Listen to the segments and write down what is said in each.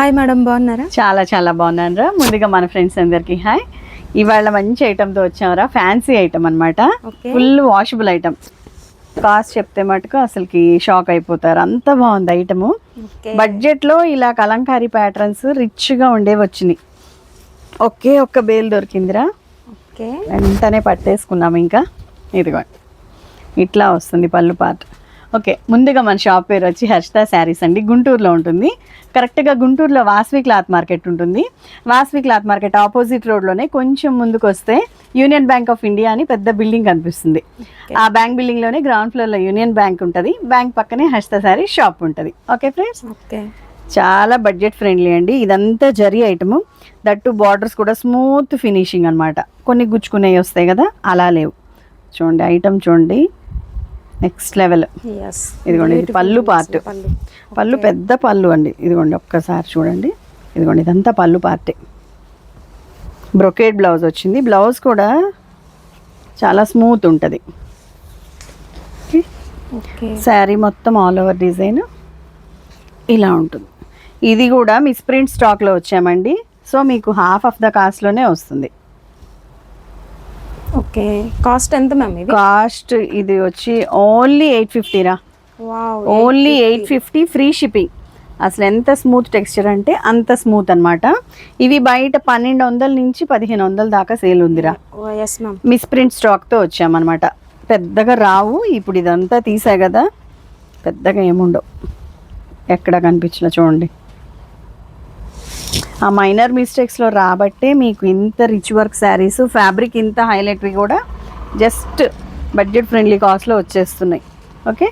Hi madam బాగున్నారా? చాలా చాలా బాగున్నాను రా ముందుగా మన ఫ్రెండ్స్ అందరికి హాయ్ ఇవాళ మంచి ఐటమ్తో వచ్చామరా ఫ్యాన్సీ ఐటమ్ అనమాట ఫుల్ వాషబుల్ ఐటమ్ కాస్ట్ చెప్తే మటుకు అసలుకి షాక్ అయిపోతారు. అంత బాగుంది ఐటము బడ్జెట్లో ఇలా కలంకారీ ప్యాటర్న్స్ రిచ్గా ఉండేవి వచ్చినాయి. ఒకే ఒక్క బేల్ దొరికిందిరా. వెంటనే పట్టేసుకున్నాము ఇంకా. ఇదిగోండి ఇట్లా వస్తుంది పళ్ళు పార్ట్ ఓకే ముందుగా మన షాప్ పేరు వచ్చి హర్షిత శారీస్ అండి. గుంటూరులో ఉంటుంది. కరెక్ట్గా గుంటూరులో వాస్వి క్లాత్ మార్కెట్ ఉంటుంది. వాస్వి క్లాత్ మార్కెట్ ఆపోజిట్ రోడ్లోనే కొంచెం ముందుకు వస్తే యూనియన్ బ్యాంక్ ఆఫ్ ఇండియా అని పెద్ద బిల్డింగ్ కనిపిస్తుంది. ఆ బ్యాంక్ బిల్డింగ్లోనే గ్రౌండ్ ఫ్లోర్లో యూనియన్ బ్యాంక్ ఉంటుంది. బ్యాంక్ పక్కనే హర్షిత శారీ షాప్ ఉంటుంది. Okay friends? ఓకే. చాలా బడ్జెట్ ఫ్రెండ్లీ అండి. ఇదంతా జరీ ఐటము దట్టు బార్డర్స్ కూడా స్మూత్ ఫినిషింగ్ అన్నమాట. కొన్ని గుచ్చుకునేవి వస్తాయి కదా అలా లేవు. చూడండి ఐటమ్ చూడండి. Next level. ఇదిగోండి ఇది పళ్ళు పార్ట్. పళ్ళు. పెద్ద పళ్ళు అండి. ఇదిగోండి ఒక్కసారి చూడండి. ఇదిగోండి ఇదంతా పళ్ళు పార్టే. బ్రొకేడ్ బ్లౌజ్ వచ్చింది. బ్లౌజ్ కూడా చాలా స్మూత్ ఉంటుంది. శారీ మొత్తం ఆల్ ఓవర్ డిజైన్ ఇలా ఉంటుంది. ఇది కూడా మిస్ ప్రింట్ స్టాక్లో వచ్చామండి. సో మీకు హాఫ్ ఆఫ్ ద కాస్ట్లోనే వస్తుంది. ఓకే. కాస్ట్ ఎంత మ్యామ్ ఇది? కాస్ట్ ఇది వచ్చి only eight ఫిఫ్టీరా wow only eight fifty. Free shipping. అసలు ఎంత స్మూత్ టెక్స్చర్ అంటే అంత స్మూత్ అన్నమాట. ఇవి బయట పన్నెండు వందల నుంచి పదిహేను వందల దాకా సేల్ ఉందిరా మిస్ ప్రింట్ స్టాక్తో వచ్చామన్నమాట. పెద్దగా రావు ఇప్పుడు ఇదంతా తీసా కదా. పెద్దగా ఏముండవు. ఎక్కడ కనిపించలే చూడండి. ఆ మైనర్ మిస్టేక్స్లో రాబట్టే మీకు ఇంత రిచ్ వర్క్ శారీస్ ఫ్యాబ్రిక్ ఇంత హైలైట్వి కూడా జస్ట్ బడ్జెట్ ఫ్రెండ్లీ కాస్ట్లో వచ్చేస్తున్నాయి. ఓకే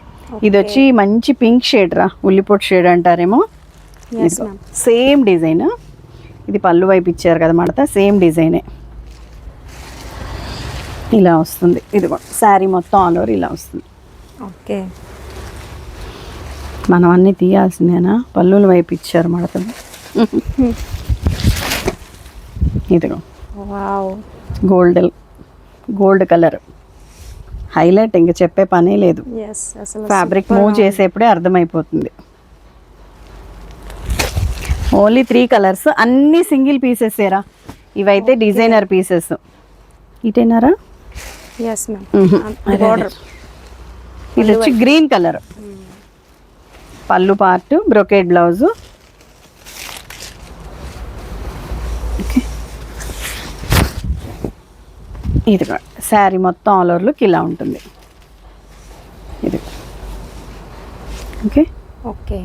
ఇది వచ్చి మంచి పింక్ షేడ్ రా ఉల్లిపొట్టు షేడ్ అంటారేమో. సేమ్ డిజైన్ ఇది పళ్ళు వైపు ఇచ్చారు కదా మడత సేమ్ డిజైనే ఇలా వస్తుంది. ఇది శారీ మొత్తం ఆల్ ఓవర్ ఇలా వస్తుంది. ఓకే మనం అన్నీ తీయాల్సిందేనా? పళ్ళుల వైపు ఇచ్చారు మడతలు ఇదిగో. Gold gold colour. హైలైట్ ఇంకా చెప్పే పనే లేదు. ఫ్యాబ్రిక్ మూవ్ చేసేప్పుడే అర్థమైపోతుంది. ఓన్లీ త్రీ కలర్స్ అన్ని సింగిల్ పీసెస్ ఏరా ఇవైతే డిజైనర్ పీసెస్ ఇటేనారా? బార్డర్ ఇది వచ్చి గ్రీన్ కలర్ పళ్ళు పార్ట్ బ్రొకేడ్ బ్లౌజ్ ఇది శారీ మొత్తం ఆల్ ఓవర్ లుక్ ఇలా ఉంటుంది. ఇది. Okay? Okay.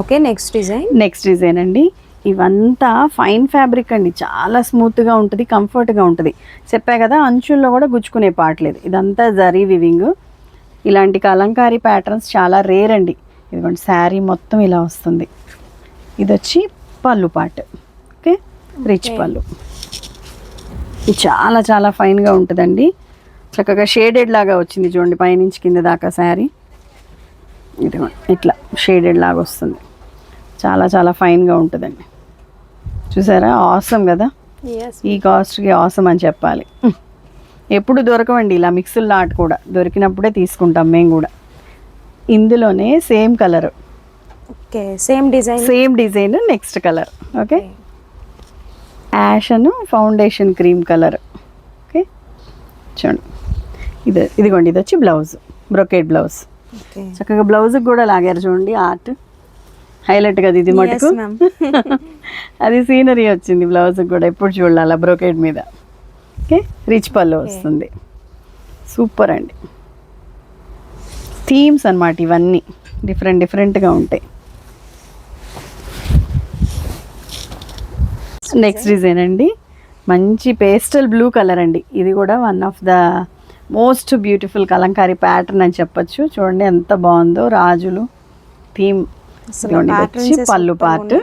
Okay next design? Next design అండి. ఇవంతా ఫైన్ ఫ్యాబ్రిక్ అండి. చాలా స్మూత్గా ఉంటుంది కంఫర్ట్గా ఉంటుంది. చెప్పా కదా అంచుల్లో కూడా గుచ్చుకునే పాటలేదు ఇదంతా జరీ వివింగ్. ఇలాంటి కలంకారీ ప్యాటర్న్స్ చాలా రేర్ అండి. ఇదిగోండి శారీ మొత్తం ఇలా వస్తుంది. ఇది వచ్చి పళ్ళు పాట రిచ్. పళ్ళు. ఇది చాలా చాలా ఫైన్గా ఉంటుందండి. చక్కగా షేడెడ్ లాగా వచ్చింది చూడండి పైనుంచి కింద దాకా శారీ. ఇదిగోండి ఇట్లా షేడెడ్ లాగా వస్తుంది. చాలా చాలా ఫైన్గా ఉంటుందండి. చూసారా? ఆసమ్ కదా? ఈ కాస్ట్కి ఆసమ్ అని చెప్పాలి. ఎప్పుడు దొరకవండి ఇలా మిక్సుల్ నాట్ కూడా. దొరికినప్పుడే తీసుకుంటాం మేము కూడా. ఇందులోనే same colour. Okay same design. Same design next colour. Okay. Ash అను ఫౌండేషన్ క్రీమ్ కలర్. ఓకే? చూడండి. ఇది ఇదిగోండి ఇది వచ్చి బ్లౌజ్ బ్రొకేట్ బ్లౌజ్. చక్కగా బ్లౌజ్కి కూడా లాగారు చూడండి ఆర్ట్. హైలైట్ కదా ఇది మటుకు. అది సీనరీ వచ్చింది బ్లౌజ్కి కూడా ఎప్పుడు చూడాలి బ్రోకేడ్ మీద. ఓకే? రిచ్ పళ్ళు వస్తుంది. సూపర్ అండి. థీమ్స్ అన్నమాట ఇవన్నీ. డిఫరెంట్ డిఫరెంట్గా ఉంటాయి. నెక్స్ట్ డిజైన్ అండి. మంచి పేస్టల్ బ్లూ కలర్ అండి. ఇది కూడా one of the most beautiful Kalamkari pattern అని చెప్పొచ్చు. చూడండి ఎంత బాగుందో రాజులు. థీమ్ వచ్చి పళ్ళు పార్ట్.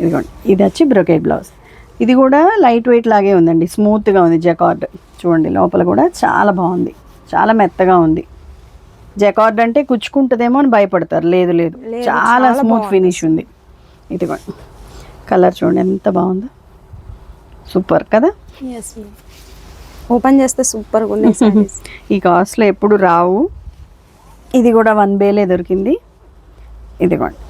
ఇదిగోండి ఇది వచ్చి బ్రొకేట్ బ్లౌజ్ ఇది కూడా లైట్ వెయిట్ లాగే ఉందండి. స్మూత్గా ఉంది జకార్డ్ చూడండి లోపల కూడా చాలా బాగుంది. చాలా మెత్తగా ఉంది. జకార్డ్ అంటే కుచ్చుకుంటుందేమో అని భయపడతారు. లేదు లేదు. చాలా స్మూత్ ఫినిష్ ఉంది. ఇదిగోండి. కలర్ చూడండి ఎంత బాగుందో. సూపర్ కదా? ఓపెన్ చేస్తే సూపర్గా ఉన్నాయి ఈ కాస్ట్లో ఎప్పుడు రావు. ఇది కూడా వన్ బేలే దొరికింది. ఇదిగోండి.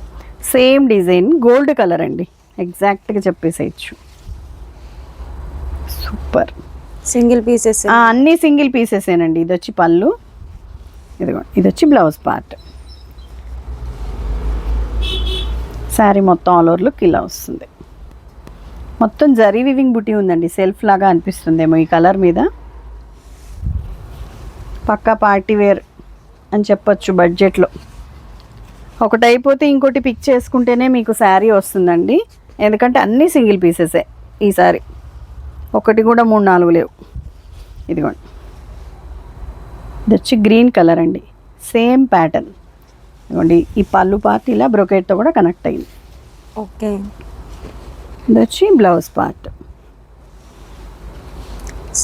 సేమ్ డిజైన్ గోల్డ్ కలర్ అండి. ఎగ్జాక్ట్గా చెప్పేసేయచ్చు. సూపర్. సింగిల్ పీసెస్ అన్నీ సింగిల్ పీసెసేనండి ఇది వచ్చి పళ్ళు. ఇదిగోండి. ఇది వచ్చి బ్లౌజ్ పార్ట్ శారీ మొత్తం ఆల్ ఓవర్ ఇలా వస్తుంది. మొత్తం జరీ వివింగ్ బుటీ ఉందండి. సెల్ఫ్ లాగా అనిపిస్తుందేమో ఈ కలర్ మీద. పక్కా పార్టీ వేర్ అని చెప్పొచ్చు బడ్జెట్లో. ఒకటి అయిపోతే ఇంకోటి పిక్ చేసుకుంటేనే మీకు శారీ వస్తుందండి. ఎందుకంటే అన్నీ సింగిల్ పీసెసే ఈ సారీ ఒకటి కూడా మూడు నాలుగు లేవు. ఇదిగోండి. ఇది వచ్చి గ్రీన్ కలర్ అండి. Same pattern. ఇదిగోండి ఈ పళ్ళు పార్ట్ ఇలా బ్రొకెట్తో కూడా కనెక్ట్ అయింది. ఓకే. ఇది వచ్చి blouse part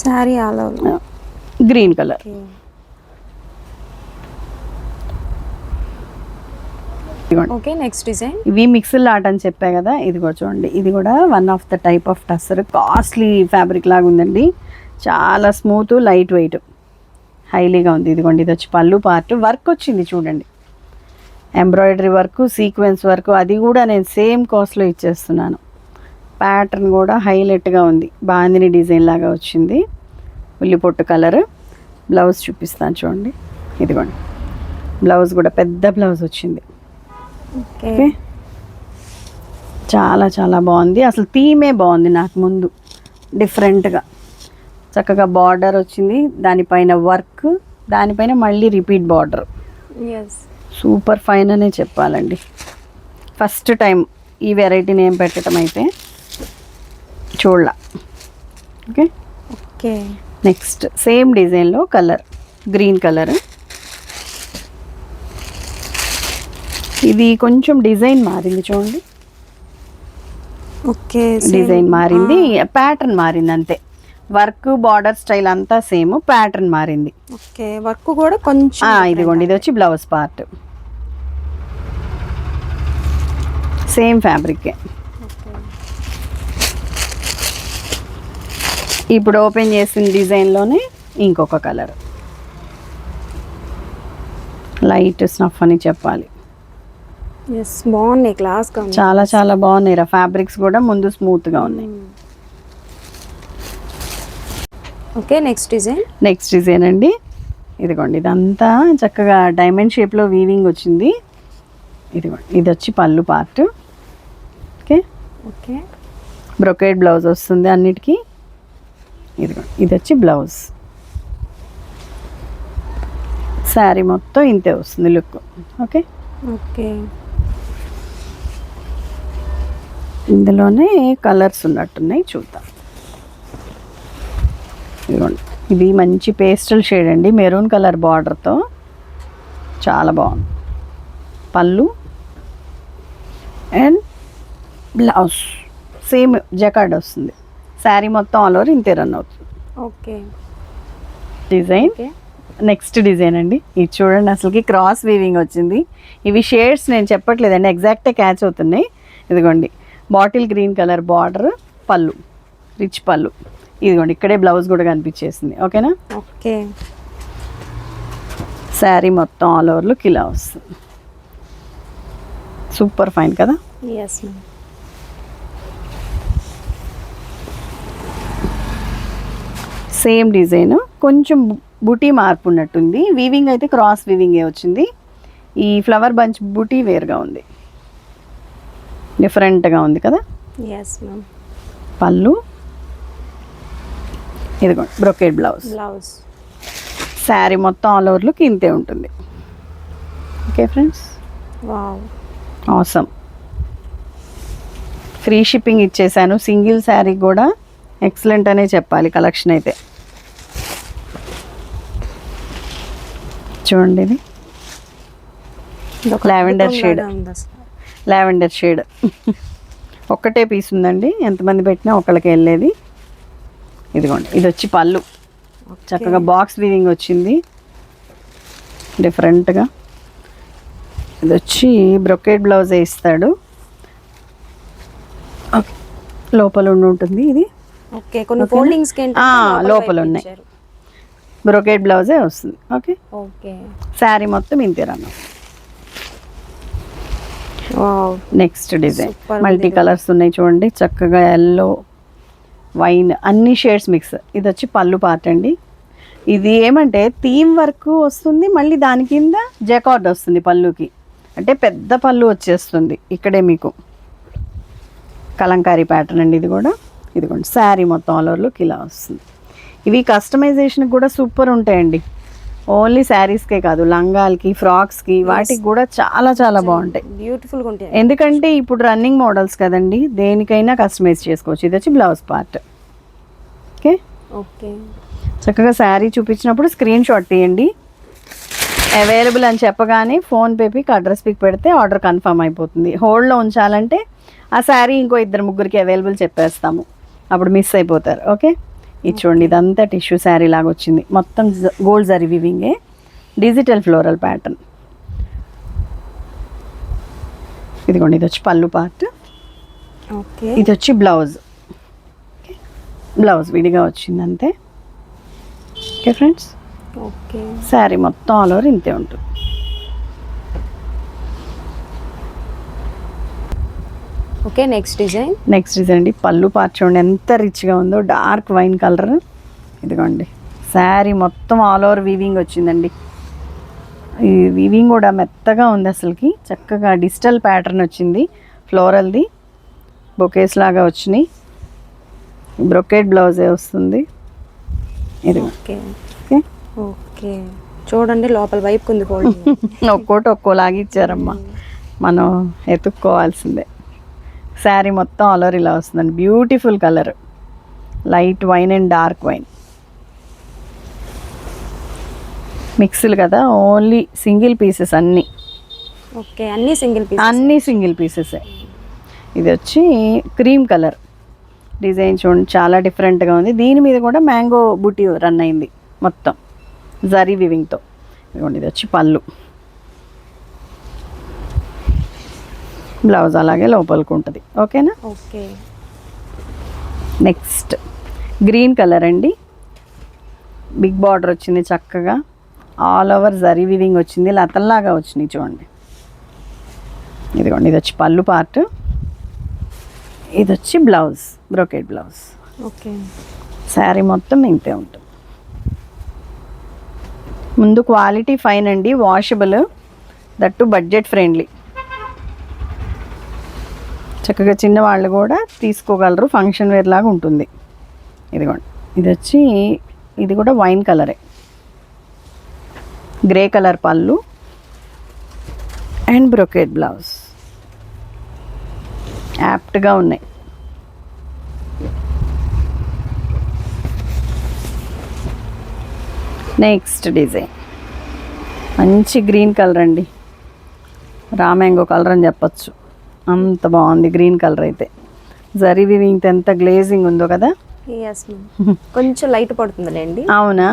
sari all green colour okay. Next design ఇవి మిక్స్డ్ ఆర్ట్ అని చెప్పా కదా ఇది కూడా చూడండి. ఇది కూడా one of the type of tussar costly fabric లాగా ఉందండి. చాలా స్మూత్ లైట్ వెయిట్ హైలీగా ఉంది. ఇదిగోండి ఇది వచ్చి పళ్ళు పార్ట్ వర్క్ వచ్చింది చూడండి. ఎంబ్రాయిడరీ వర్క్ సీక్వెన్స్ వర్క్ అది కూడా నేను సేమ్ కాస్ట్లో ఇచ్చేస్తున్నాను. ప్యాటర్న్ కూడా హైలైట్గా ఉంది. బాందిని డిజైన్ లాగా వచ్చింది. ఉల్లి పొట్టు కలర్. బ్లౌజ్ చూపిస్తాను చూడండి. ఇదిగోండి. బ్లౌజ్ కూడా పెద్ద బ్లౌజ్ వచ్చింది. ఓకే. ఓకే? చాలా చాలా బాగుంది. అసలు థీమే బాగుంది నాకు ముందు. డిఫరెంట్గా. చక్కగా బార్డర్ వచ్చింది. దానిపైన వర్క్. దానిపైన మళ్ళీ repeat border. Yes super fine అనే చెప్పాలండి. ఫస్ట్ టైం ఈ వెరైటీ నేమ్ పెట్టడం అయితే చూడాల. ఓకే? ఓకే. నెక్స్ట్ సేమ్ డిజైన్లో కలర్ గ్రీన్ కలర్. ఇది కొంచెం డిజైన్ మారింది చూడండి. ఓకే డిజైన్ మారింది ప్యాటర్న్ మారింది అంతే. వర్క్ బార్డర్ స్టైల్ అంతా సేమ్ ప్యాటర్న్ మారింది. ఓకే వర్క్ కూడా కొంచెం ఇదిగోండి ఇది వచ్చి బ్లౌజ్ పార్ట్. సేమ్ ఫ్యాబ్రిక్ ఇప్పుడు ఓపెన్ చేసిన డిజైన్లోనే ఇంకొక కలర్. లైట్ స్నఫ్ అని చెప్పాలి. బాగున్నాయి క్లాస్గా ఉంది చాలా చాలా బాగున్నాయి రా. ఫ్యాబ్రిక్స్ కూడా ముందు స్మూత్గా ఉన్నాయి. Okay next design next design అండి. ఇదిగోండి ఇదంతా చక్కగా డైమండ్ షేప్లో వీవింగ్ వచ్చింది. ఇదిగోండి ఇది వచ్చి పళ్ళు పార్ట్ ఓకే బ్రొకేడ్ బ్లౌజ్ వస్తుంది అన్నిటికీ. ఇదిగోండి ఇది వచ్చి బ్లౌజ్ శారీ మొత్తం ఇంతే వస్తుంది లుక్ ఓకే ఓకే ఇందులోనే కలర్స్ ఉన్నట్టున్నాయి చూద్దాం. ఇదిగోండి. ఇది మంచి పేస్టల్ షేడ్ అండి మెరూన్ కలర్ బార్డర్తో చాలా బాగుంది. పళ్ళు. And blouse. సేమ్ జకార్డ్ వస్తుంది. శారీ మొత్తం ఆల్ ఓవర్ ఇంతే రన్ అవుతుంది. ఓకే. డిజైన్. నెక్స్ట్ డిజైన్ అండి. ఇది చూడండి అసలుకి క్రాస్ వీవింగ్ వచ్చింది. ఇవి షేడ్స్ నేను చెప్పట్లేదండి. ఎగ్జాక్టే క్యాచ్ అవుతున్నాయి. ఇదిగోండి. బాటిల్ గ్రీన్ కలర్ బార్డర్ పళ్ళు. రిచ్ పళ్ళు. ఇదిగోండి. ఇక్కడే బ్లౌజ్ కూడా కనిపించేసింది. ఓకేనా? ఓకే. శారీ మొత్తం ఆల్ ఓవర్ లుక్ ఇలా వస్తుంది. సూపర్ ఫైన్ కదా? Yes ma'am same design. కొంచెం బుటీ మార్పు ఉన్నట్టుంది వీవింగ్ అయితే క్రాస్ వీవింగే వచ్చింది. ఈ ఫ్లవర్ బంచ్ బుటీ వేరుగా ఉంది. డిఫరెంట్గా ఉంది కదా? ఎస్ మ్యామ్ పళ్ళు. ఇదిగోండి బ్రొకేడ్ బ్లౌజ్ బ్లౌజ్ శారీ మొత్తం ఆల్ ఓవర్ లుక్ ఇంతే ఉంటుంది. ఓకే ఫ్రెండ్స్ అవసరం ఫ్రీ షిప్పింగ్ ఇచ్చేసాను. సింగిల్ శారీ కూడా. ఎక్సలెంట్ అనే చెప్పాలి. కలెక్షన్ అయితే. చూడండి ఇది. Lavender shade. లావెండర్ షేడ్ ఒక్కటే పీస్ ఉందండి. ఎంతమంది పెట్టినా ఒకళ్ళకి వెళ్ళేది. ఇదిగోండి. ఇది వచ్చి పళ్ళు. చక్కగా బాక్స్ వీవింగ్ వచ్చింది. డిఫరెంట్గా ఇది వచ్చి బ్రొకేడ్ బ్లౌజ్ ఇస్తాడు. లోపల ఉండి ఉంటుంది ఇది. ఓకే. కొన్ని లోపల ఉన్నాయి. బ్రొకేడ్ బ్లౌజే వస్తుంది. ఓకే? ఓకే. శారీ మొత్తం ఇంతే Rannam. Wow. Next design. Multi colours ఉన్నాయి చూడండి. చక్కగా ఎల్లో వైన్ అన్ని షేడ్స్ మిక్స్ ఇది వచ్చి పళ్ళు పార్ట్ అండి. ఇది ఏమంటే థీమ్ వర్క్ వస్తుంది మళ్ళీ దాని కింద జకార్డ్ వస్తుంది పళ్ళుకి. అంటే పెద్ద పళ్ళు వచ్చేస్తుంది ఇక్కడే మీకు. కలంకారీ ప్యాటర్న్ అండి ఇది కూడా. ఇదిగోండి శారీ మొత్తం ఆల్ ఓవర్లోకి ఇలా వస్తుంది. ఇవి కస్టమైజేషన్ కూడా సూపర్ ఉంటాయండి. ఓన్లీ శారీస్కే కాదు లంగాలకి ఫ్రాక్స్కి వాటికి కూడా చాలా చాలా బాగుంటాయి. బ్యూటిఫుల్గా ఉంటాయి. ఎందుకంటే ఇప్పుడు రన్నింగ్ మోడల్స్ కదండి దేనికైనా కస్టమైజ్ చేసుకోవచ్చు. ఇది వచ్చి బ్లౌజ్ పార్ట్ ఓకే? ఓకే. చక్కగా శారీ చూపించినప్పుడు స్క్రీన్ షాట్ తీయండి. అవైలబుల్ అని చెప్పగానే ఫోన్పే పిక్ అడ్రస్ పిక్ పెడితే ఆర్డర్ కన్ఫర్మ్ అయిపోతుంది. హోల్డ్లో ఉంచాలంటే ఆ శారీ ఇంకో ఇద్దరు ముగ్గురికి అవైలబుల్ చెప్పేస్తాము. అప్పుడు మిస్ అయిపోతారు. ఓకే? ఇది చూడండి ఇదంతా టిష్యూ శారీ లాగా వచ్చింది. మొత్తం గోల్డ్ జరీ వివింగే. డిజిటల్ ఫ్లోరల్ ప్యాటర్న్ ఇదిగోండి ఇది వచ్చి పళ్ళు పార్ట్ ఓకే. ఇది వచ్చి బ్లౌజ్ బ్లౌజ్ విడిగా వచ్చింది అంతే ఓకే ఫ్రెండ్స్ ఓకే. శారీ మొత్తం ఆల్ ఓవర్ ఇంతే ఉంటుంది. Okay next design next design అండి. పళ్ళు పార్ట్ చూడండి ఎంత రిచ్గా ఉందో. డార్క్ వైన్ కలర్ ఇదిగోండి. శారీ మొత్తం ఆల్ ఓవర్ వీవింగ్ వచ్చిందండి. ఈ వీవింగ్ కూడా మెత్తగా ఉంది అసలుకి. చక్కగా డిజిటల్ ప్యాటర్న్ వచ్చింది. ఫ్లోరల్ది బొకేస్ లాగా వచ్చినాయి. బ్రొకేట్ బ్లౌజే వస్తుంది. ఇది. ఓకే. ఓకే. ఓకే. చూడండి లోపల వైపు ఉంది ఒక్కోటి ఒక్కోలాగా ఇచ్చారమ్మా. మనం ఎత్తుక్కోవాల్సిందే శారీ మొత్తం ఓవర్ ఇలా వస్తుందండి. Beautiful colour light wine and dark wine మిక్స్లు కదా? ఓన్లీ సింగిల్ పీసెస్ అన్నీ. ఓకే అన్ని సింగిల్ పీస్ అన్నీ సింగిల్ పీసెసే ఇది వచ్చి క్రీమ్ కలర్ డిజైన్ చూడండి చాలా డిఫరెంట్గా ఉంది. దీని మీద కూడా మ్యాంగో బుటీ రన్ అయింది మొత్తం. జరీ వివింగ్తో ఇదిగోండి ఇది వచ్చి పళ్ళు. బ్లౌజ్ అలాగే లోపలికి ఉంటుంది. ఓకేనా? ఓకే. నెక్స్ట్ గ్రీన్ కలర్ అండి. బిగ్ బార్డర్ వచ్చింది చక్కగా. ఆల్ ఓవర్ జరీ వివింగ్ వచ్చింది. లతల్లాగా వచ్చినాయి చూడండి. ఇదిగోండి ఇది వచ్చి పళ్ళు పార్ట్. ఇది వచ్చి blouse brocade blouse. Okay. Sari మొత్తం ఇంతే ఉంటుంది. ముందు క్వాలిటీ ఫైన్ అండి వాషబుల్ దట్టు బడ్జెట్ ఫ్రెండ్లీ. చక్కగా చిన్నవాళ్ళు కూడా తీసుకోగలరు. ఫంక్షన్ వేర్ లాగా ఉంటుంది. ఇదిగోండి. ఇది వచ్చి ఇది కూడా వైన్ కలరే గ్రే కలర్ పళ్ళు అండ్ బ్రొకేట్ బ్లౌజ్ యాప్ట్గా ఉన్నాయి. నెక్స్ట్ డిజైన్ మంచి గ్రీన్ కలర్ అండి. రామ్యాంగో కలర్ అని చెప్పొచ్చు. అంత బాగుంది గ్రీన్ కలర్ అయితే. జరీ వివింగ్ ఎంత గ్లేజింగ్ ఉందో కదా? కొంచెం లైట్ పడుతుందిలేండి. అవునా?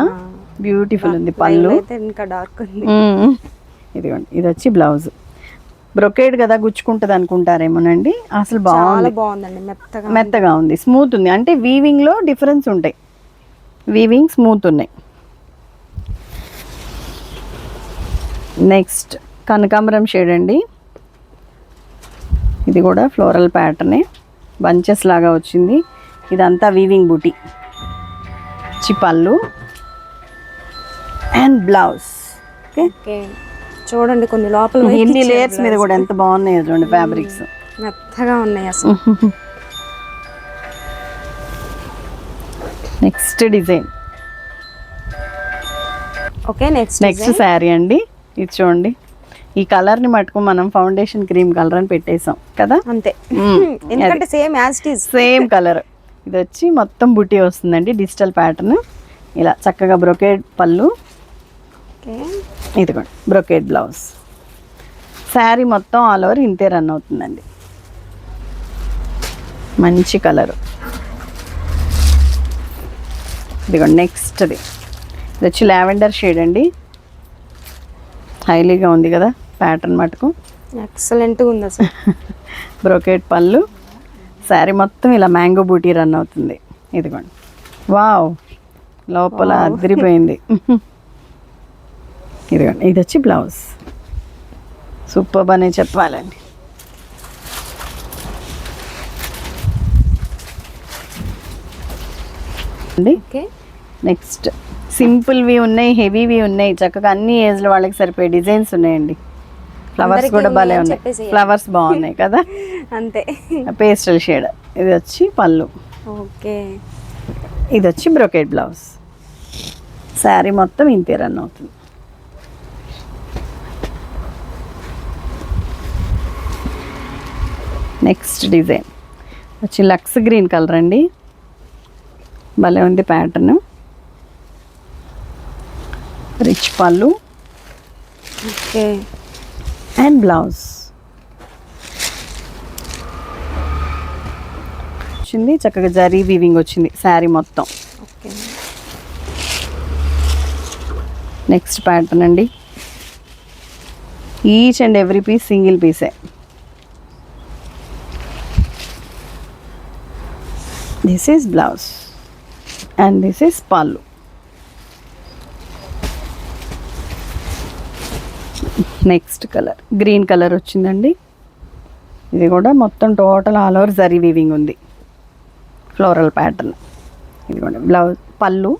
బ్యూటిఫుల్ ఉంది పళ్ళు. ఇంకా డార్క్ ఉంది. ఇదిగోండి ఇది వచ్చి బ్లౌజ్ బ్రొకేడ్ కదా గుచ్చుకుంటుంది అనుకుంటారేమోనండి? అసలు బాగుంది. బాగుందండి మెత్తగా మెత్తగా ఉంది స్మూత్ ఉంది. అంటే వీవింగ్లో డిఫరెన్స్ ఉంటాయి. వీవింగ్ స్మూత్ ఉన్నాయి. నెక్స్ట్ కనకాంబరం షేడ్ అండి. ఇది కూడా ఫ్లోరల్ ప్యాటర్నే బంచెస్ లాగా వచ్చింది. ఇదంతా వీవింగ్ బూటీ చిపళ్ళు అండ్ బ్లౌజ్ ఓకే చూడండి కొన్ని లోపల ఎన్ని లేయర్స్ మీద కూడా ఎంత బాగున్నాయో చూడండి ఫ్యాబ్రిక్స్ మెత్తగా ఉన్నాయి అసలు. Next design okay next next sari అండి. ఇది చూడండి. ఈ కలర్ని మటుకు మనం ఫౌండేషన్ క్రీమ్ కలర్ అని పెట్టేసాం కదా? అంతే. ఎందుకంటే same as it same colour ఇది వచ్చి మొత్తం బుటీ వస్తుందండి డిజిటల్ ప్యాటర్న్ ఇలా చక్కగా బ్రొకేడ్ పళ్ళు. ఇదిగోండి బ్రొకేడ్ బ్లౌజ్ శారీ మొత్తం ఆల్ ఓవర్ ఇంతే రన్ అవుతుందండి. మంచి కలరు ఇదిగోండి నెక్స్ట్ది ఇది వచ్చి లావెండర్ షేడ్ అండి. హైలీగా ఉంది కదా? ప్యాటర్న్ మటుకు ఎక్సలెంట్గా ఉంది అసలు. బ్రోకేట్ పళ్ళు. శారీ మొత్తం ఇలా మ్యాంగో బూటీ రన్ అవుతుంది. ఇదిగోండి. వావ్ లోపల అదిరిపోయింది. ఇదిగోండి. ఇది వచ్చి బ్లౌజ్ సూపర్ అని చెప్పాలండి. నెక్స్ట్ సింపుల్వి ఉన్నాయి హెవీవి ఉన్నాయి. చక్కగా అన్ని ఏజ్లో వాళ్ళకి సరిపోయే డిజైన్స్ ఉన్నాయండి. ఫ్లవర్స్ కూడా భలే ఉన్నాయి. ఫ్లవర్స్ బాగున్నాయి కదా? అంతే. పేస్టల్ షేడ్ ఇది వచ్చి పళ్ళు. ఓకే. ఇది వచ్చి బ్రొకెట్ బ్లౌజ్ శారీ మొత్తం ఇంతే రన్ అవుతుంది. నెక్స్ట్ డిజైన్ వచ్చి లక్స్ గ్రీన్ కలర్ అండి. భలే ఉంది pattern rich pallu. Okay. And blouse వచ్చింది. చక్కగా జరీ వీవింగ్ వచ్చింది. శారీ మొత్తం. నెక్స్ట్ ప్యాటర్న్ అండి. Each and every piece single పీసే this is blouse and this is pallu next colour. Green colour వచ్చిందండి. ఇది కూడా మొత్తం total all over zari weaving ఉంది. Floral pattern. ఇదిగోండి blouse pallu.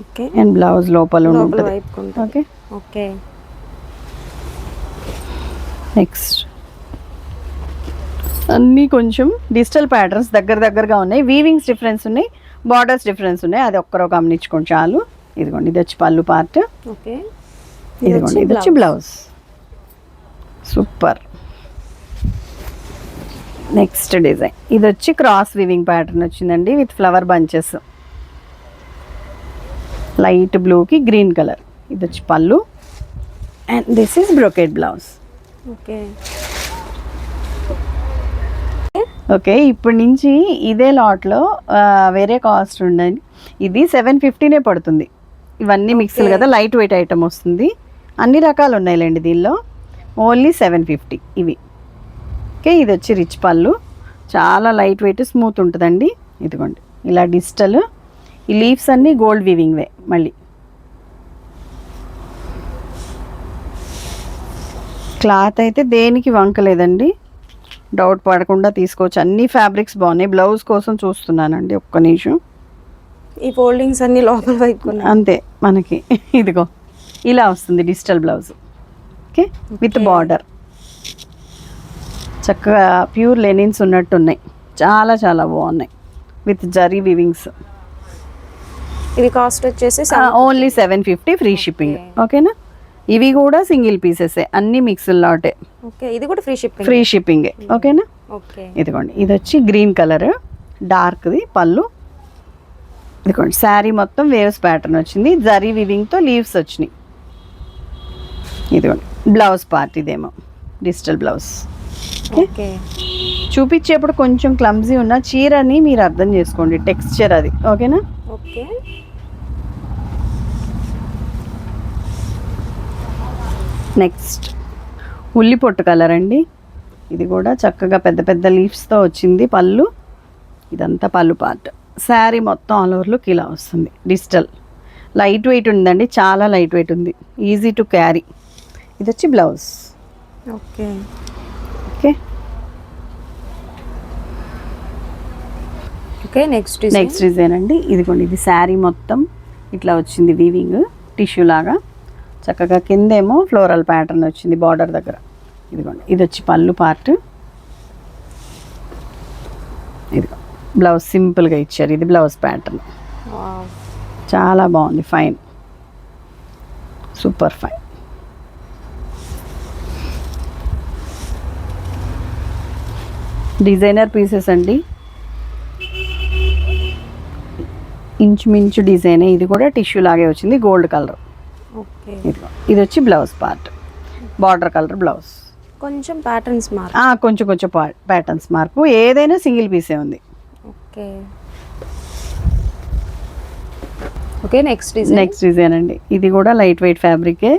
Okay. And blouse లోపల ఉంటుంది. ఓకే. ఓకే. నెక్స్ట్. అన్నీ కొంచెం డిజిటల్ ప్యాటర్న్స్ దగ్గర దగ్గరగా ఉన్నాయి. వీవింగ్స్ డిఫరెన్స్ ఉన్నాయి. బార్డర్స్ డిఫరెన్స్ ఉన్నాయి. అది ఒక్కరో గమనించుకోండి చాలు. ఇదిగోండి ఇది వచ్చి పళ్ళు పార్ట్. ఓకే. ఇదిగోండి ఇది వచ్చి బ్లౌజ్ సూపర్. Next design. ఇది వచ్చి క్రాస్ వీవింగ్ ప్యాటర్న్ వచ్చిందండి విత్ ఫ్లవర్ బంచెస్ లైట్ బ్లూకి గ్రీన్ కలర్ ఇది వచ్చి pallu. And this is brocade blouse okay. Okay ఇప్పటి నుంచి ఇదే లాట్లో వేరే కాస్ట్ ఉండండి ఇది సెవెన్ ఫిఫ్టీనే పడుతుంది. ఇవన్నీ మిక్స్లు కదా లైట్ వెయిట్ ఐటమ్ వస్తుంది. అన్ని రకాలు ఉన్నాయిలేండి దీనిలో. ఓన్లీ సెవెన్ ఫిఫ్టీ ఇవి. ఓకే ఇది వచ్చి రిచ్ పళ్ళు. చాలా లైట్ వెయిట్ స్మూత్ ఉంటుందండి. ఇదిగోండి ఇలా డిజిటల్. ఈ లీవ్స్ అన్నీ గోల్డ్ వీవింగ్వే మళ్ళీ. క్లాత్ అయితే దేనికి వంకలేదండి. డౌట్ పడకుండా తీసుకోవచ్చు. అన్ని ఫ్యాబ్రిక్స్ బాగున్నాయి. బ్లౌజ్ కోసం చూస్తున్నానండి ఒక్క నిమిషం. ఈ ఫోల్డింగ్స్ అన్ని లోపల వైపు అంతే మనకి. ఇదిగో ఇలా వస్తుంది digital blouse. Okay? With. Border. చక్కగా ప్యూర్ లెనిన్స్ ఉన్నట్టున్నాయి. చాలా చాలా బాగున్నాయి. With zari weavings. ఇది కాస్ట్ వచ్చేసి only seven fifty free shipping. ఓకేనా? ఇవి కూడా సింగిల్ పీసెసే అన్ని మిక్స్డ్ లాటే. ఓకే ఇది కూడా ఫ్రీ షిప్పింగ్ ఫ్రీ షిప్పింగే ఓకేనా? ఓకే. ఇదిగోండి ఇది వచ్చి గ్రీన్ కలర్ డార్క్ది పళ్ళు. ఇదిగోండి శారీ మొత్తం వేవ్స్ ప్యాటర్న్ వచ్చింది. జరీ వివింగ్తో లీవ్స్ వచ్చినాయి. ఇదిగోండి బ్లౌజ్ పార్ట్ ఇదేమో డిజిటల్ బ్లౌజ్. ఓకే. చూపించేప్పుడు కొంచెం క్లమ్జీ ఉన్న చీరని మీరు అర్థం చేసుకోండి టెక్స్చర్ అది. ఓకేనా ఓకే. నెక్స్ట్ ఉల్లి పొట్టు కలర్ అండి. ఇది కూడా చక్కగా పెద్ద పెద్ద లీవ్స్తో వచ్చింది పళ్ళు. ఇదంతా పళ్ళు పార్ట్ శారీ మొత్తం ఆల్ ఓవర్ లుక్ ఇలా వస్తుంది డిజిటల్. లైట్ వెయిట్ ఉందండి చాలా లైట్ వెయిట్ ఉంది. ఈజీ టు క్యారీ ఇది వచ్చి blouse. Okay. Okay. Okay next next design అండి. ఇదిగోండి ఇది శారీ మొత్తం. ఇట్లా వచ్చింది వీవింగ్ టిష్యూ లాగా. చక్కగా కిందేమో ఫ్లోరల్ ప్యాటర్న్ వచ్చింది బార్డర్ దగ్గర. ఇదిగోండి ఇది వచ్చి పళ్ళు పార్ట్ ఇదిగో బ్లౌజ్ సింపుల్గా ఇచ్చారు. ఇది బ్లౌజ్ ప్యాటర్న్ చాలా బాగుంది fine super fine designer pieces అండి. ఇంచుమించు డిజైన్. ఇది కూడా టిష్యూ లాగే వచ్చింది గోల్డ్ కలర్. ఇదిగో ఇది వచ్చి blouse part. Border colour blouse. కొంచెం ప్యాటర్న్స్ మార్ కొంచెం కొంచెం ప్యాటర్న్స్ మార్పు ఏదైనా సింగిల్ పీసే ఉంది. Okay. Okay next design next design అండి. ఇది కూడా లైట్ వెయిట్ ఫ్యాబ్రికే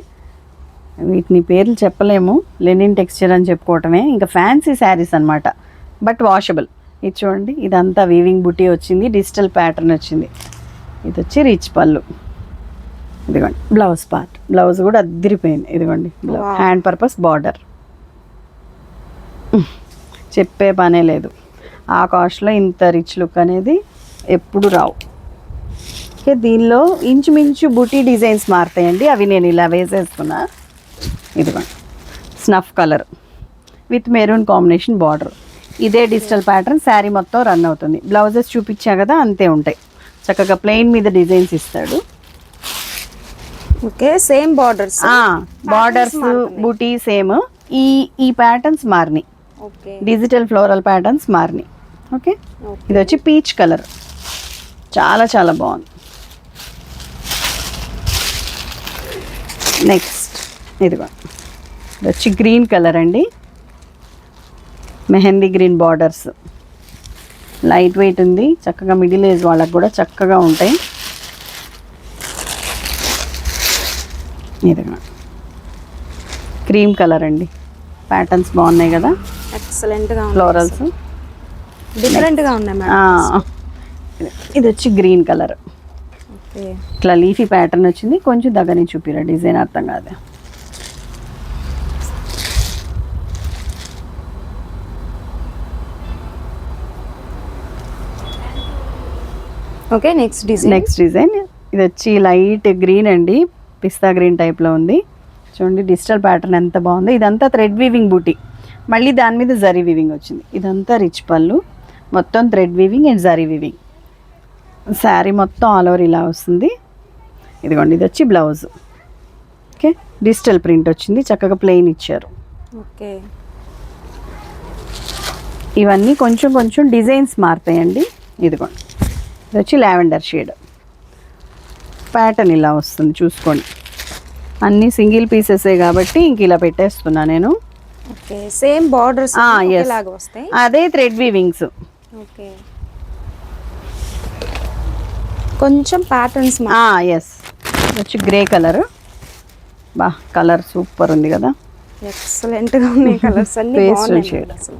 వీటిని పేర్లు చెప్పలేము. లెనిన్ టెక్స్చర్ అని చెప్పుకోవటమే. ఇంకా ఫ్యాన్సీ శారీస్ అన్నమాట. But washable. ఇది చూడండి ఇదంతా వీవింగ్ బుటీ వచ్చింది డిజిటల్ ప్యాటర్న్ వచ్చింది. ఇది వచ్చి రిచ్ పళ్ళు. ఇదిగోండి బ్లౌజ్ పార్ట్ బ్లౌజ్ కూడా అద్దరిపోయింది. ఇదిగోండి. హ్యాండ్ పర్పస్ బార్డర్ చెప్పే పనే లేదు. ఆ కాస్ట్లో ఇంత రిచ్ లుక్ అనేది ఎప్పుడు రావు. ఓకే దీనిలో ఇంచుమించు బుటీ డిజైన్స్ మారుతాయండి. అవి నేను ఇలా వేసేస్తున్నా. ఇదిగోండి snuff colour with maroon combination border ఇదే డిజిటల్ ప్యాటర్న్ శారీ మొత్తం రన్ అవుతుంది. బ్లౌజెస్ చూపించా కదా అంతే ఉంటాయి. చక్కగా ప్లెయిన్ మీద డిజైన్స్ ఇస్తాడు. Okay same borders borders buti same ఈ ఈ ప్యాటర్న్స్ మారినాయి. డిజిటల్ ఫ్లోరల్ ప్యాటర్న్స్ మారినాయి. ఓకే? ఇది వచ్చి పీచ్ కలర్ చాలా చాలా బాగుంది. నెక్స్ట్ ఇదిగో. ఇది వచ్చి గ్రీన్ కలర్ అండి. Mehndi green borders. Light weight ఉంది. చక్కగా మిడిల్ ఏజ్ వాళ్ళకి కూడా చక్కగా ఉంటాయి. ఇదిగో. క్రీమ్ కలర్ అండి. ప్యాటర్న్స్ బాగున్నాయి కదా? ఎక్సలెంట్గా ఉంది ఫ్లోరల్స్ డిఫరెంట్గా ఉన్నాయి ఇది వచ్చి గ్రీన్ కలర్. ఓకే. ఇట్లా లీఫీ ప్యాటర్న్ వచ్చింది. కొంచెం దగ్గర నుంచి చూపిరా డిజైన్ అర్థం కాదు. Okay next design next design ఇది వచ్చి లైట్ గ్రీన్ అండి. పిస్తా గ్రీన్ టైప్లో ఉంది. చూడండి డిజిటల్ ప్యాటర్న్ ఎంత బాగుంది. ఇదంతా థ్రెడ్ వీవింగ్ బూటీ మళ్ళీ దాని మీద జరీ వీవింగ్ వచ్చింది. ఇదంతా రిచ్ పళ్ళు. మొత్తం thread weaving and zari weaving sari మొత్తం ఆల్ ఓవర్ ఇలా వస్తుంది. ఇదిగోండి ఇది వచ్చి బ్లౌజ్ ఓకే డిజిటల్ ప్రింట్ వచ్చింది. చక్కగా ప్లెయిన్ ఇచ్చారు. ఓకే ఇవన్నీ కొంచెం కొంచెం డిజైన్స్ మారుతాయండి. ఇదిగోండి. ఇది వచ్చి లావెండర్ షేడ్. ప్యాటర్న్ ఇలా వస్తుంది చూసుకోండి. అన్నీ సింగిల్ పీసెసే కాబట్టి ఇంక ఇలా పెట్టేస్తున్నా నేను. ఓకే సేమ్ బార్డర్స్ అదే థ్రెడ్ వీవింగ్స్ ఓకే. కొంచెం ప్యాటర్న్స్ ఎస్ వచ్చి గ్రే కలర్ బా కలర్ సూపర్ ఉంది కదా. ఎక్సలెంట్గా ఉన్నాయి కలర్స్ అన్ని. మేడం అసలు.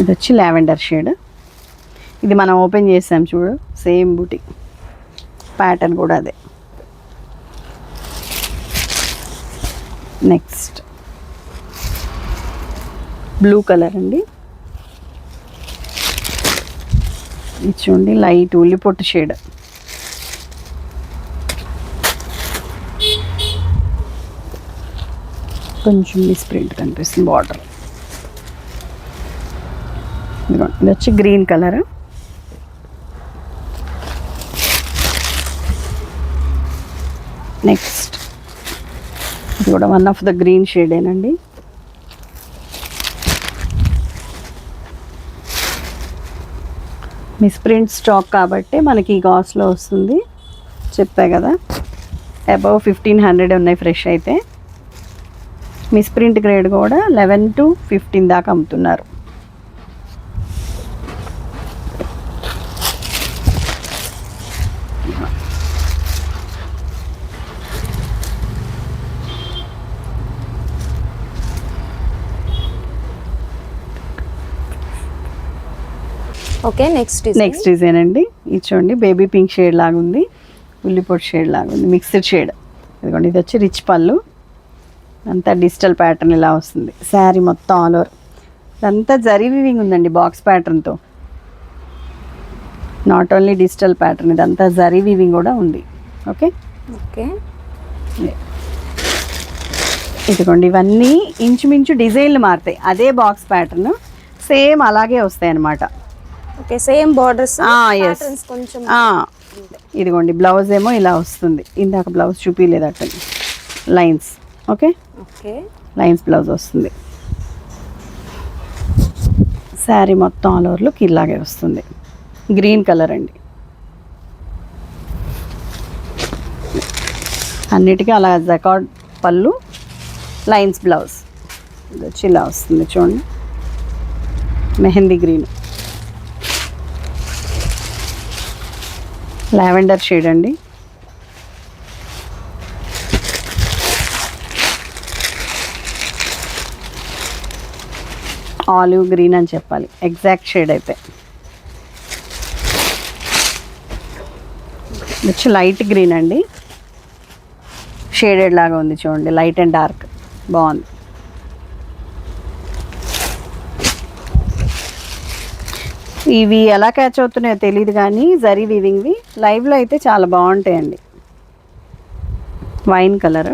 ఇది వచ్చి లావెండర్ షేడ్. ఇది మనం ఓపెన్ చేసాం చూడు సేమ్ బూటీ. ప్యాటర్న్ కూడా అదే. నెక్స్ట్ బ్లూ కలర్ అండి. ఇది చూడండి లైట్ ఉల్లి పొట్టు షేడ్. కొంచెం మిస్ప్రింట్ కనిపిస్తుంది బార్డర్ ఇది వచ్చి గ్రీన్ కలర్. నెక్స్ట్ ఇది కూడా వన్ ఆఫ్ ద గ్రీన్ షేడేనండి. మిస్ప్రింట్ స్టాక్ కాబట్టి మనకి ఈ కాస్ట్లో వస్తుంది. చెప్పా కదా అబవ్ ఫిఫ్టీన్ హండ్రెడ్ ఉన్నాయి ఫ్రెష్ అయితే. మిస్ప్రింట్ గ్రేడ్ కూడా లెవెన్ టు ఫిఫ్టీన్ దాకా అమ్ముతున్నారు. Okay next design next design అండి. ఇది చూడండి బేబీ పింక్ షేడ్ లాగా ఉంది. ఉల్లిపొడి షేడ్ లాగా ఉంది. మిక్స్డ్ షేడ్ ఇదిగోండి ఇది వచ్చి రిచ్ పళ్ళు. అంతా డిజిటల్ ప్యాటర్న్ ఇలా వస్తుంది. శారీ మొత్తం ఆల్ ఓవర్ ఇదంతా జరీ వీవింగ్ ఉందండి బాక్స్ ప్యాటర్న్తో నాట్ ఓన్లీ డిజిటల్ ప్యాటర్న్ ఇదంతా జరీ వీవింగ్ కూడా ఉంది. ఓకే ఓకే ఇదిగోండి ఇవన్నీ ఇంచుమించు డిజైన్లు మారుతాయి. అదే బాక్స్ ప్యాటర్న్ సేమ్ అలాగే వస్తాయి అన్నమాట ఓకే సేమ్ బార్డర్స్ Ah, కొంచెం ఆ, ఇదిగోండి బ్లౌజ్ ఏమో ఇలా వస్తుంది. ఇందాక బ్లౌజ్ చూపించలేదు అట్ట lines okay okay lines blouse వస్తుంది. శారీ మొత్తం ఆల్ ఓవర్ లుక్ ఇలాగే వస్తుంది. గ్రీన్ కలర్ అండి. అన్నిటికీ అలా జకాడ్ పళ్ళు లైన్స్ బ్లౌజ్ ఇది వచ్చి ఇలా వస్తుంది చూడండి. మెహందీ గ్రీన్ లావెండర్ షేడ్ అండి. ఆలివ్ గ్రీన్ అని చెప్పాలి. ఎగ్జాక్ట్ షేడ్ అయితే. వచ్చి లైట్ గ్రీన్ అండి. షేడెడ్ లాగా ఉంది చూడండి. Light and dark. బాగుంది. ఇవి ఎలా క్యాచ్ అవుతున్నాయో తెలియదు కానీ జరీ వీవింగ్వి. లైవ్లో అయితే చాలా బాగుంటాయండి. వైన్ కలర్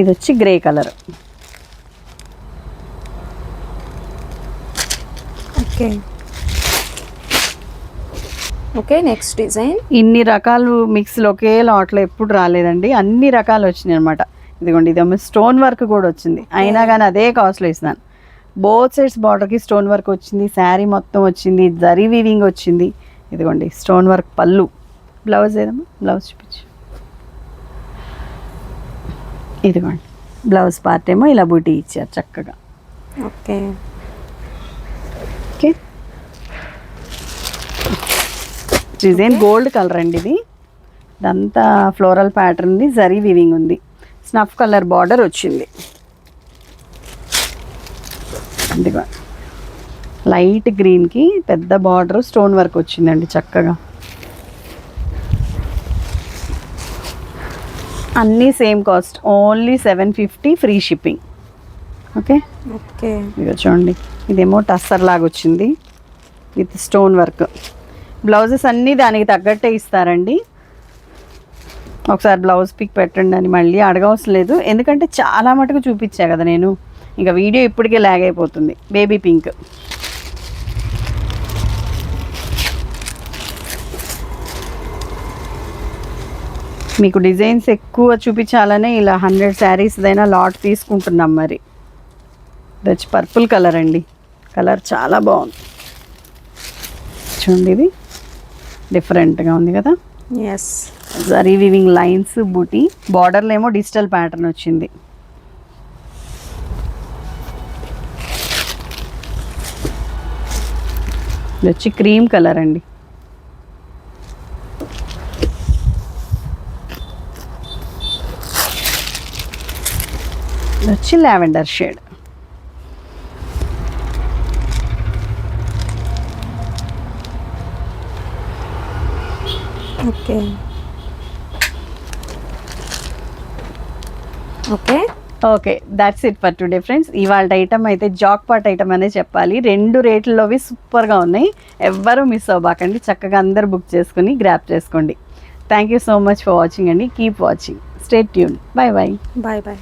ఇది వచ్చి grey colour okay. Okay next design ఇన్ని రకాలు మిక్స్లు ఒకే లాట్లో ఎప్పుడు రాలేదండి. అన్ని రకాలు వచ్చినాయి అనమాట ఇదిగోండి ఇదేమో స్టోన్ వర్క్ కూడా వచ్చింది. అయినా కానీ అదే కాస్ట్లో ఇస్తున్నాను. బోత్ సైడ్స్ బార్డర్కి స్టోన్ వర్క్ వచ్చింది శారీ మొత్తం వచ్చింది జరీ వీవింగ్ వచ్చింది. ఇదిగోండి స్టోన్ వర్క్ పళ్ళు. బ్లౌజ్ ఏదమ్మా? బ్లౌజ్ చూపించు. ఇదిగోండి బ్లౌజ్ పార్ట్ ఏమో ఇలా బూటీ ఇచ్చారు చక్కగా. Okay. Okay design gold colour అండి ఇది. ఇదంతా ఫ్లోరల్ ప్యాటర్న్ది జరీ వివింగ్ ఉంది. స్నఫ్ కలర్ బార్డర్ వచ్చింది. ఇదిగో. లైట్ గ్రీన్కి పెద్ద బార్డర్ స్టోన్ వర్క్ వచ్చిందండి చక్కగా. అన్నీ same cost only seven fifty free shipping. Okay? Okay. ఇదిగో చూడండి. ఇదేమో టస్సర్ లాగా వచ్చింది. With stone work. బ్లౌజెస్ అన్నీ దానికి తగ్గట్టే ఇస్తారండి. ఒకసారి బ్లౌజ్ పిక్ పెట్టండి అని మళ్ళీ అడగవసరం లేదు. ఎందుకంటే చాలా మటుకు చూపించా కదా నేను. ఇంకా వీడియో ఇప్పటికే లాగ్ అయిపోతుంది. బేబీ పింక్ మీకు డిజైన్స్ ఎక్కువ చూపించాలనే ఇలా హండ్రెడ్ శారీస్దైనా లాట్ తీసుకుంటున్నాం మరి. దచ్ పర్పుల్ కలర్ అండి. కలర్ చాలా బాగుంది. చూడండి ఇది. డిఫరెంట్గా ఉంది కదా? Yes zari weaving lines buti. బార్డర్లో ఏమో డిజిటల్ ప్యాటర్న్ వచ్చింది. ఇది వచ్చి క్రీమ్ కలర్ అండి. ఇది వచ్చి lavender shade. Okay. Okay. Okay that's it for today friends ఇవాళ ఐటమ్ అయితే జాక్ పాట్ ఐటమ్ అనే చెప్పాలి. రెండు రేట్లలోవి సూపర్గా ఉన్నాయి. ఎవ్వరూ మిస్ అవ్వకండి. చక్కగా అందరు బుక్ చేసుకుని గ్రాప్ చేసుకోండి. Thank you so much for watching అండి. Keep watching stay tune bye bye bye bye